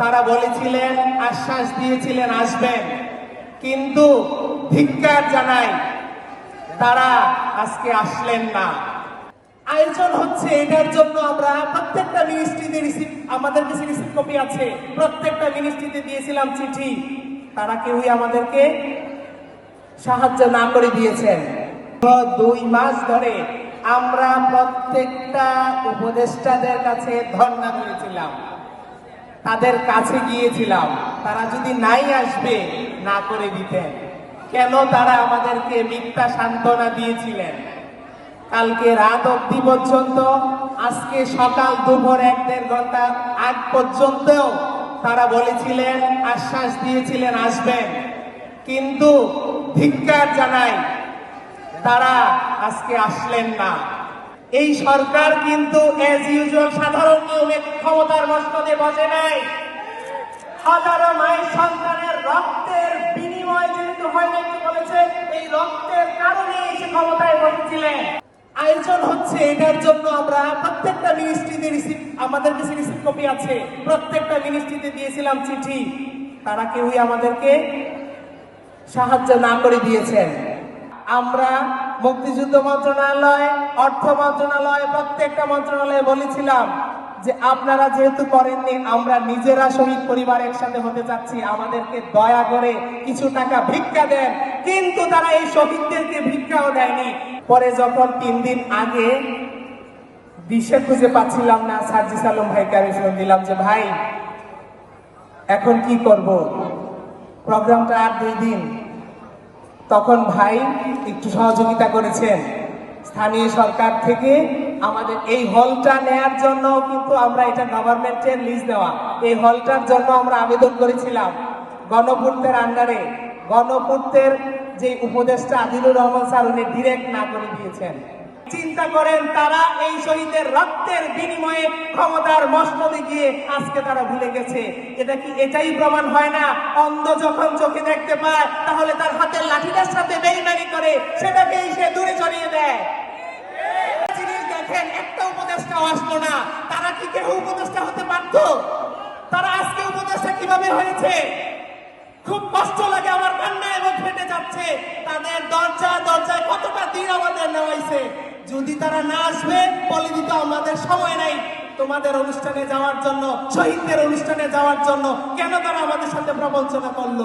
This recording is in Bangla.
তারা বলেছিলেন, আশ্বাস দিয়েছিলেন, আসবেন। কিন্তু ধিক্কার জানাই তারা আজকে আসলেন না। আয়োজন হচ্ছে এটার জন্য আমরা প্রত্যেকটা মিনিস্ট্রিতে রিসিভ আমাদের কাছে রিসিভ কপি আছে। প্রত্যেকটা মিনিস্ট্রিতে দিয়েছিলাম চিঠি। তারা কেউই আমাদেরকে সাহায্য না করে দিয়েছেন। দুই মাস ধরে আমরা প্রত্যেকটা উপদেষ্টাদের কাছে ধর্ণা করেছিলাম। তাদের কাছে গিয়েছিলাম। তারা যদি নাই আসবে, না করে দিতেন। কেন তারা আমাদেরকে মিথ্যা সান্ত্বনা দিয়েছিলেন? কালকে রাত অব্দি পর্যন্ত, আজকে সকাল দুপুর এক দেড় ঘণ্টা আগ পর্যন্ত তারা বলেছিলেন, আশ্বাস দিয়েছিলেন, আসবেন। কিন্তু ধিক্কার জানাই তারা আজকে আসলেন না। এই সরকার কিন্তু সাধারণ নিয়মে ক্ষমতার মস্তদে বসে নাই। হাজারো মায়ের সন্তানের রক্তের বিনিময় যেহেতু হয় নাই বলেছে, এই রক্তের কারণে সে ক্ষমতায় বসেছিলেন। আয়োজন হচ্ছে এটার জন্য আমরা প্রত্যেকটা মিনিস্ট্রিতে রিসিভ আমাদের কাছে রিসিভ কপি আছে। প্রত্যেকটা মিনিস্ট্রিতে দিয়েছিলাম চিঠি। তারা কেউই আমাদেরকে সাহায্য না করে দিয়েছেন। আমরা মুক্তিযুদ্ধ মন্ত্রণালয়, অর্থ মন্ত্রণালয়, প্রত্যেকটা মন্ত্রণালয়ে বলেছিলাম যে আপনারা যেহেতু করেননি, আমরা নিজেরা শহীদ পরিবার একসাথে হতে চাচ্ছি। আমাদেরকে দয়া করে কিছু টাকা ভিক্ষা দেন। কিন্তু তারা এই শহীদদেরকে ভিক্ষাও দেয়নি। পরে যখন তিন দিন আগে দিশে খুঁজে পাচ্ছিলাম না, সার্জিস আলম ভাইকে আমি দিলাম যে, ভাই, এখন কি করব? প্রোগ্রামটা আর দুই দিন। তখন ভাই একটু সহযোগিতা করেছেন। স্থানীয় সরকার থেকে আমাদের এই হলটা নেয়ার জন্য কিন্তু আমরা এটা গভর্নমেন্টের লিজ দেওয়া। এই হলটার জন্য আমরা আবেদন করেছিলাম গণপূর্তের আন্ডারে গণপূর্তের যে উপদেষ্টা আদিলুর রহমান স্যার, উনি ডিরেক্ট না করে দিয়েছেন। চিন্তা করেন তারা এই শহীদের রক্তের বিনিময়ে ক্ষমতার মসনদে গিয়ে আজকে তারা ভুলে গেছে। এটা কি এটাই প্রমাণ হয় না? অন্ধ যখন চোখে দেখতে পায়, তাহলে তার হাতের লাঠিটার সাথে বেইমানি করে সেটাকেই সে দূরে চড়িয়ে দেয়। জিনিস দেখেন, একটা উপদেষ্টাও আসলো না। তারা কি কেউ উপদেষ্টা হতে পারত তারা আজকে উপদেষ্টা কীভাবে হয়েছে? খুব কষ্ট লাগে, আমার কান্না এবং ফেটে যাচ্ছে। তাদের দরজা, দরজায় কতটা দিন যদি তারা না আসবে, বলে দিতে আমাদের সময় নেই। তোমাদের অনুষ্ঠানে যাওয়ার জন্য, শহীদদের অনুষ্ঠানে যাওয়ার জন্য কেন তারা আমাদের সাথে প্রবঞ্চনা করল?